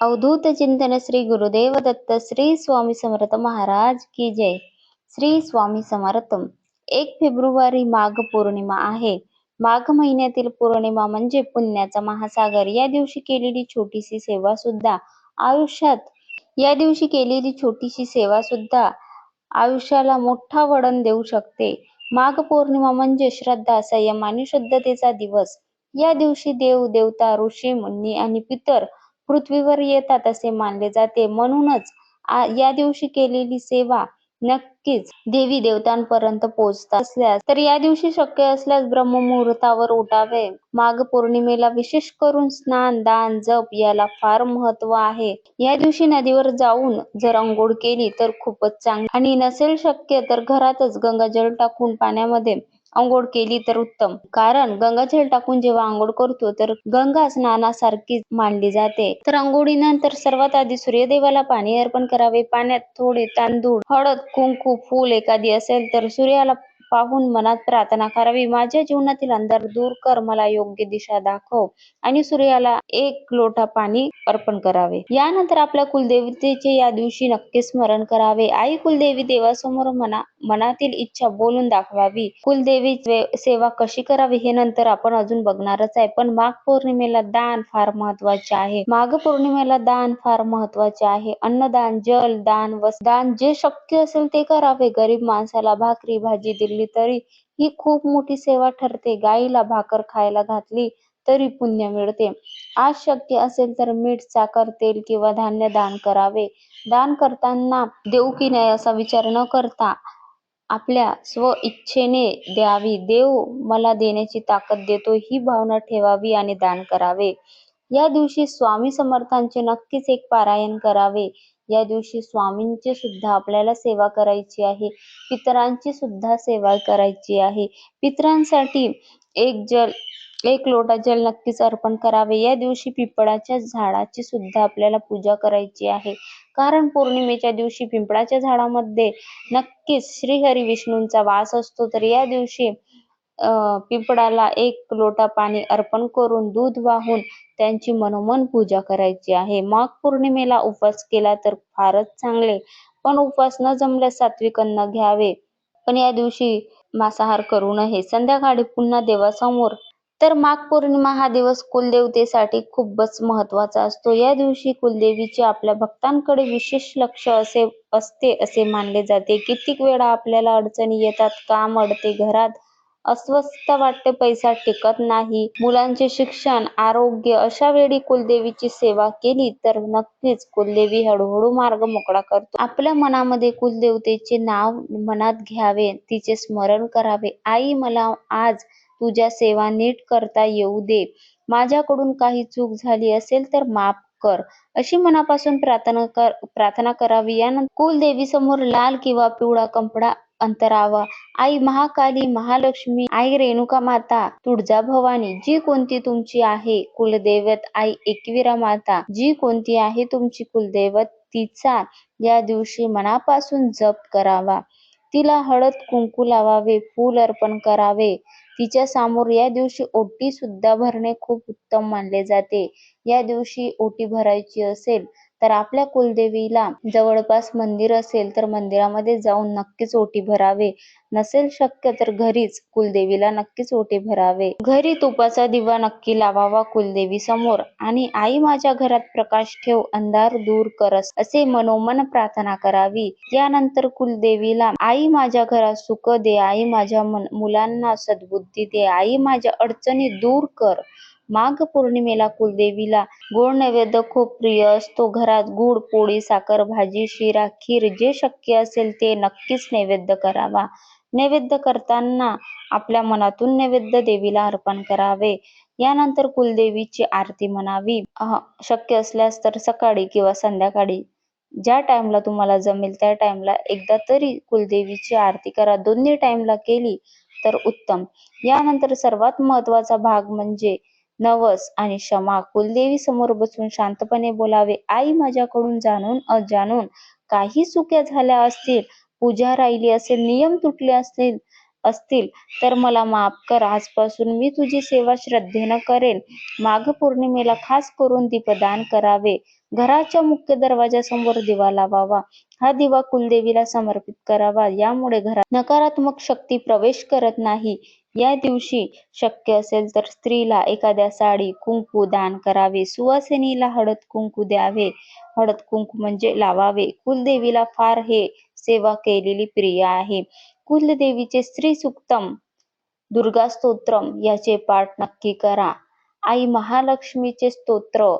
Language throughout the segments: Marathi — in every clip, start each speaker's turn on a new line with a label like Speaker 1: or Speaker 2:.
Speaker 1: अवधूत चिंतन श्री गुरुदेव दत्त श्री स्वामी समर्थ महाराज की जय. श्री स्वामी समर्थ. एक फेब्रुवारी माघ पौर्णिमा आहे. माघ महिन्यातील पौर्णिमा म्हणजे पुण्याचा महासागर. या दिवशी केलेली छोटीशी सेवा सुद्धा आयुष्यात या दिवशी केलेली छोटीशी सेवा सुद्धा आयुष्याला मोठा वळण देऊ शकते. माघ पौर्णिमा म्हणजे श्रद्धा संयम आणि शुद्धतेचा दिवस. या दिवशी देव देवता ऋषी मुनी आणि पितर पृथ्वीवर येतात असे मानले जाते. म्हणूनच या दिवशी केलेली सेवा नक्कीच देवी देवतांपर्यंत पोहोचतात असल्यास तर या दिवशी शक्य असल्यास ब्रह्ममुहूर्तावर उठावे. माघ पौर्णिमेला विशेष करून स्नान दान जप याला फार महत्त्व आहे. या दिवशी नदीवर जाऊन जर अंघोळ केली तर खूपच चांगली. आणि नसेल शक्य तर घरातच गंगाजल टाकून पाण्यामध्ये आंघोळ केली तर उत्तम. कारण गंगाजल टाकून जेव्हा आंघोळ करतो तर गंगा स्नानासारखी मानली जाते. तर आंघोळीनंतर सर्वात आधी सूर्यदेवाला पाणी अर्पण करावे. पाण्यात थोडे तांदूळ हळद कुंकू फूल एखादी असेल तर सूर्याला पाहून मनात प्रार्थना करावी. माझ्या जीवनातील अंधार दूर कर मला योग्य दिशा दाखव आणि सूर्याला एक लोटा पाणी अर्पण करावे. यानंतर आपल्या कुलदेवतेचे या दिवशी नक्की स्मरण करावे. आई कुलदेवी देवासमोर मना मनातील इच्छा बोलून दाखवावी. कुलदेवी सेवा कशी करावी हे नंतर आपण अजून बघणारच आहे. पण माघ पौर्णिमेला दान फार महत्त्वाचे आहे. माघ पौर्णिमेला दान फार महत्त्वाचे आहे. अन्नदान जल दान वस्त्र दान जे शक्य असेल ते करावे. गरीब माणसाला भाकरी भाजी दिली केली तरी ही खूप मोठी सेवा ठरते. गाईला भाकर खायला घातली तरी पुण्य मिळते. आज शक्य असेल तर मीठ साखर तेल किंवा धान्य दान करावे. दान करताना देऊ की नाही असा विचार न करता आपल्या स्व इच्छेने द्यावी. देव मला देण्याची ताकद देतो ही भावना ठेवावी आणि दान करावे. या दिवशी स्वामी समर्थांचे नक्कीच एक पारायण करावे. या दिवशी स्वामींची सुद्धा आपल्याला सेवा करायची आहे. पितरांची सुद्धा सेवा करायची आहे. पितरांसाठी एक जल एक लोटा जल नक्कीच अर्पण करावे. या दिवशी पिंपळाच्या झाडाची सुद्धा आपल्याला पूजा करायची आहे. कारण पौर्णिमेच्या दिवशी पिंपळाच्या झाडामध्ये नक्कीच श्रीहरी विष्णूंचा वास असतो. तर या दिवशी अं पिंपळाला एक लोटा पाणी अर्पण करून दूध वाहून त्यांची मनोमन पूजा करायची आहे. माघ पौर्णिमेला उपवास केला तर फारच चांगले पण उपवास न जमल्यास सात्विक अन्न घ्यावे. पण या दिवशी मांसाहार करू नये. संध्याकाळी पुन्हा देवासमोर. तर माघ पौर्णिमा हा दिवस कुलदेवतेसाठी खूपच महत्त्वाचा असतो. या दिवशी कुलदेवीचे आपल्या भक्तांकडे विशेष लक्ष असे असते असे मानले जाते. कित्येक वेळा आपल्याला अडचणी येतात. काम अडते. घरात अस्वस्थ वाटते पैसा टिकत नाही. मुलांचे शिक्षण आरोग्य अशा वेळी कुलदेवीची सेवा केली तर नक्कीच कुलदेवी हळूहळू मार्ग मोकळा करतो. आपल्या मनामध्ये कुलदेवतेचे नाव मनात घ्यावे तिचे स्मरण करावे. आई मला आज तुझ्या सेवा नीट करता येऊ दे. माझ्याकडून काही चूक झाली असेल तर माफ कर. अशी मनापासून प्रार्थना कर प्रार्थना करावी. यानंतर कुलदेवी समोर लाल किंवा पिवळा कपडा अंतरावा. आई महाकाली महालक्ष्मी आई रेणुका माता तुळजा भवानी जी कोणती तुमची आहे? कुलदैवत आई एकविरा माता जी कोणती आहे तुमची कुलदैवत? तिचा या दिवशी मनापासून जप करावा. तिला हळद कुंकू लावावे फूल अर्पण करावे. तिच्या समोर या दिवशी ओटी सुद्धा भरणे खूप उत्तम मानले जाते. या दिवशी ओटी भरायची असेल तर आपल्या कुलदेवीला जवळपास मंदिर असेल तर मंदिरामध्ये जाऊन नक्कीच ओटी भरावे. नसेल शक्य तर घरीच कुलदेवीला नक्कीच ओटी भरावे. घरी तुपाचा दिवा नक्की लावावा कुलदेवी समोर आणि आई माझ्या घरात प्रकाश ठेव अंधार दूर करस असे मनोमन प्रार्थना करावी. यानंतर कुलदेवीला आई माझ्या घरात सुख दे आई माझ्या मुलांना सद्बुद्धी दे आई माझ्या अडचणी दूर कर. माघ पौर्णिमेला कुलदेवीला गोड नैवेद्य खूप प्रिय असतो. घरात गुड पोळी साखर भाजी शिरा खीर जे शक्य असेल ते नक्कीच नैवेद्य करावा. नैवेद्य करताना आपल्या मनातून नैवेद्य देवीला अर्पण करावे. यानंतर कुलदेवीची आरती म्हणावी. शक्य असल्यास तर सकाळी किंवा संध्याकाळी ज्या टाइमला तुम्हाला जमेल त्या टाइमला एकदा तरी कुलदेवीची आरती करा. दोन्ही टाइमला केली तर उत्तम. यानंतर सर्वात महत्त्वाचा भाग म्हणजे नवस आणि क्षमा कुलदेवी समोर बसून शांतपणे बोलावे. आई माझ्याकडून जाणून अजाणून काही चुक्या झाल्या असतील पूजा राहिली असेल नियम तुटले असतील असतील तर मला माफ कर. आजपासून मी तुझी सेवा श्रद्धेनं करेन. माघ पौर्णिमेला खास करून दीपदान करावे. घराच्या मुख्य दरवाजासमोर दिवा लावावा. हा दिवा कुलदेवीला समर्पित करावा. यामुळे घरात नकारात्मक शक्ती प्रवेश करत नाही. या दिवशी शक्य असेल तर स्त्रीला एखाद्या साडी कुंकू दान करावे. सुवासिनीला हळद कुंकू द्यावे. हळद कुंकू म्हणजे लावावे. कुलदेवीला फार हे सेवा केलेली प्रिय आहे. कुलदेवीचे स्त्री सुक्तम दुर्गा स्तोत्रम याचे पाठ नक्की करा. आई महालक्ष्मीचे स्तोत्र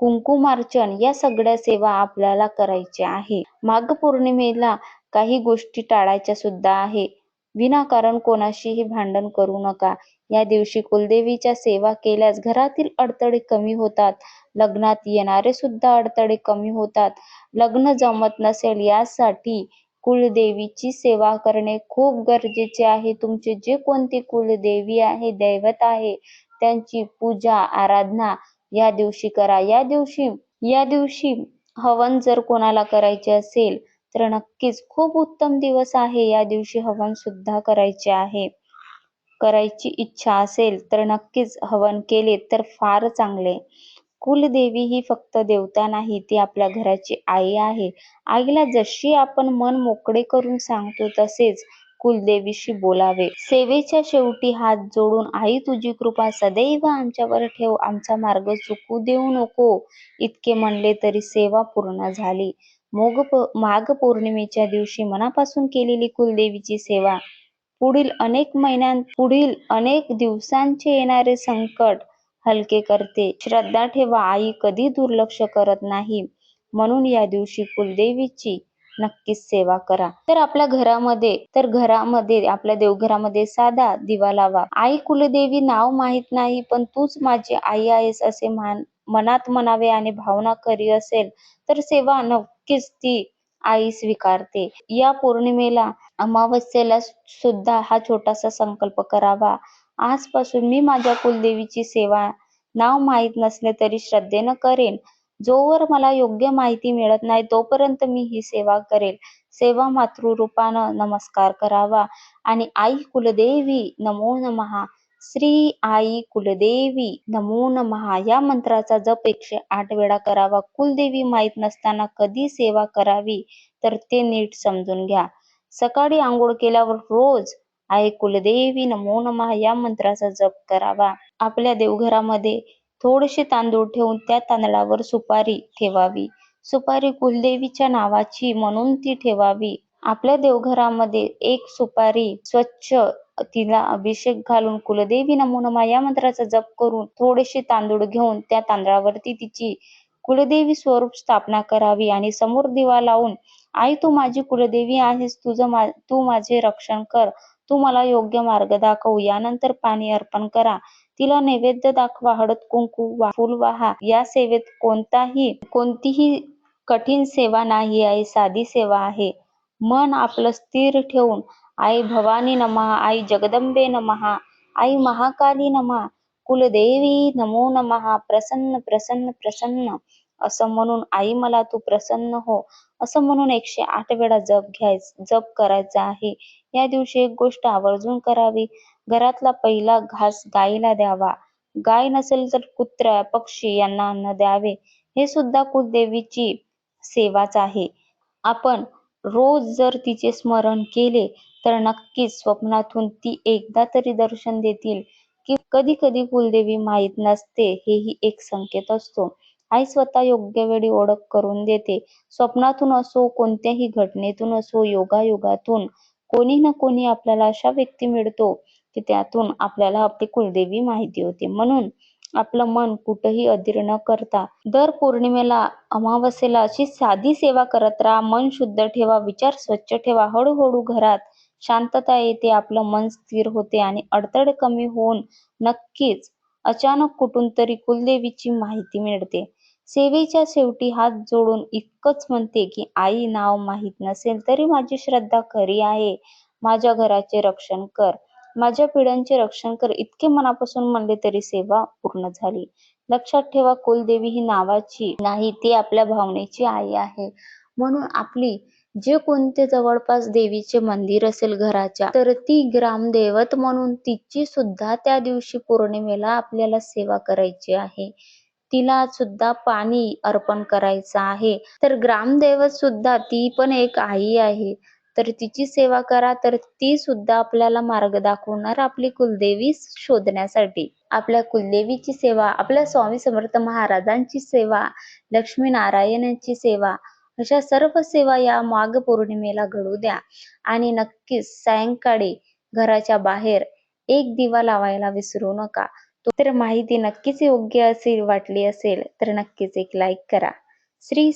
Speaker 1: कुंकुमार्चन या सगळ्या सेवा आपल्याला करायच्या आहे. माघ पौर्णिमेला काही गोष्टी टाळायच्या सुद्धा आहे. विनाकारण कोणाशीही भांडण करू नका. या दिवशी कुलदेवीच्या सेवा केल्यास घरातील अडथळे कमी होतात. लग्नात येणारे सुद्धा अडथळे कमी होतात. लग्न जमत नसेल यासाठी कुलदेवीची सेवा करणे खूप गरजेचे आहे. तुमचे जे कोणती कुलदेवी आहे दैवत आहे त्यांची पूजा आराधना या दिवशी करा. या दिवशी या दिवशी हवन जर कोणाला करायचे असेल तर नक्कीच खूप उत्तम दिवस आहे. या दिवशी हवन सुद्धा करायचे आहे. करायची इच्छा असेल तर नक्कीच हवन केले तर फार चांगले. कुलदेवी ही फक्त देवता नाही ती आपल्या घराची आई आहे. आईला जशी आपण मन मोकळे करून सांगतो तसेच कुलदेवीशी बोलावे. सेवेच्या शेवटी हात जोडून आई तुझी कृपा सदैव आमच्यावर ठेव. आमचा मार्ग चुकू देऊ नको. इतके म्हणले तरी सेवा पूर्ण झाली. मोग माघ पौर्णिमेच्या दिवशी मनापासून केलेली कुलदेवीची सेवा. पुढील अनेक महिन्यां पुढील अनेक दिवसांचे येणारे संकट हलके करते. श्रद्धा ठेवा आई कधी दुर्लक्ष करत नाही. म्हणून या दिवशी कुलदेवीची नक्कीच सेवा करा. तर आपल्या घरामध्ये तर घरामध्ये आपल्या देवघरामध्ये साधा दिवा लावा. आई कुलदेवी नाव माहीत नाही पण तूच माझी आई आहेस असे मान मनात म्हणावे आणि भावना करी असेल तर सेवा नक्कीच ती आई स्वीकारते. या पौर्णिमेला अमावस्येला सुद्धा हा छोटासा संकल्प करावा. आजपासून मी माझ्या कुलदेवीची सेवा नाव माहीत नसले तरी श्रद्धेनं करेन. जोवर मला योग्य माहिती मिळत नाही तोपर्यंत मी ही सेवा करेल. सेवा मातृरूपानं नमस्कार करावा. आणि आई कुलदेवी नमो नमः. श्री आई कुलदेवी नमो नमहा या मंत्राचा जप एकशे आठ वेळा करावा. कुलदेवी माहीत नसताना कधी सेवा करावी? तर ते नीट समजून घ्या. सकाळी आंघोळ केल्यावर रोज आई कुलदेवी नमो नमः या मंत्राचा जप करावा. आपल्या देवघरामध्ये थोडेसे तांदूळ ठेवून त्या तांदळावर सुपारी ठेवावी. सुपारी कुलदेवीच्या नावाची म्हणून ती ठेवावी. आपल्या देवघरामध्ये एक सुपारी स्वच्छ तिला अभिषेक घालून कुलदेवी नमोनमा या मंत्राचा जप करून थोडेसे तांदूळ घेऊन त्या तांदळावरती तिची कुलदेवी स्वरूप स्थापना करावी आणि समोर दिवा लावून आई तू माझी कुलदेवी आहेस तुझं मा तू माझे रक्षण कर तू मला योग्य मार्ग दाखव यानंतर पाणी अर्पण करा तिला नैवेद्य दाखवा हळद कुंकू वा फुल वाहा या सेवेत कोणताही कोणतीही कठीण सेवा नाही आहे साधी सेवा आहे. मन आपलं स्थिर ठेवून आई भवानी नमहा आई जगदंबे नमहा आई महाकाली नमहा कुलदेवी नमो नमहा प्रसन्न प्रसन्न प्रसन्न. असं म्हणून आई मला तू प्रसन्न हो. असं म्हणून एकशे आठ वेळा जप घ्यायच जप करायचा आहे. या दिवशी एक गोष्ट आवर्जून करावी. घरातला पहिला घास गाईला द्यावा. गाय नसेल तर कुत्रा पक्षी यांना अन्न द्यावे. हे सुद्धा कुलदेवीची सेवाच आहे. आपण रोज जर तिचे स्मरण केले तर नक्कीच स्वप्नातून ती एकदा तरी दर्शन देतील. की कधी कधी कुलदेवी माहीत नसते हेही एक संकेत असतो. आई स्वतः योग्य वेळी ओळख करून देते. स्वप्नातून असो कोणत्याही घटनेतून असो योगायोगातून कोणी ना कोणी आपल्याला अशा व्यक्ती मिळतो की त्यातून आपल्याला आपली कुलदेवी माहिती होते. म्हणून आपलं मन कुठंही अधीर न करता दर पौर्णिमेला अमावस्येला अशी साधी सेवा करत राहा. मन शुद्ध ठेवा विचार स्वच्छ ठेवा. हळूहळू घरात शांतता येते आपलं मन स्थिर होते आणि अडथळे कमी होऊन नक्कीच अचानक कुठून तरी कुलदेवीची माहिती मिळते. सेवेच्या शेवटी हात जोडून इतकंच म्हणते की आई नाव माहीत नसेल तरी माझी श्रद्धा खरी आहे. माझ्या घराचे रक्षण कर. माझ्या पिढ्यांचे रक्षण कर. इतके मनापासून म्हणले तरी सेवा पूर्ण झाली. लक्षात ठेवा कुलदेवी ही नावाची नाही ती आपल्या भावनेची आई आहे. म्हणून आपली जे कोणते जवळपास देवीचे मंदिर असेल घराच्या तर ती ग्रामदैवत म्हणून तिची सुद्धा त्या दिवशी पौर्णिमेला आपल्याला सेवा करायची आहे. तिला सुद्धा पाणी अर्पण करायचं आहे. तर ग्रामदैवत सुद्धा ती पण एक आई आहे. तर तिची सेवा करा तर ती सुद्धा आपल्याला मार्ग दाखवणार आपली कुलदेवी शोधण्यासाठी. आपल्या कुलदेवीची सेवा आपल्या स्वामी समर्थ महाराजांची सेवा लक्ष्मीनारायणांची सेवा अशा सर्व सेवा या माघ पौर्णिमेला घडू द्या. आणि नक्कीच सायंकाळी घराच्या बाहेर एक दिवा लावायला विसरू नका. तर माहिती नक्कीच योग्य असेल वाटली असेल तर नक्कीच एक लाईक करा. श्री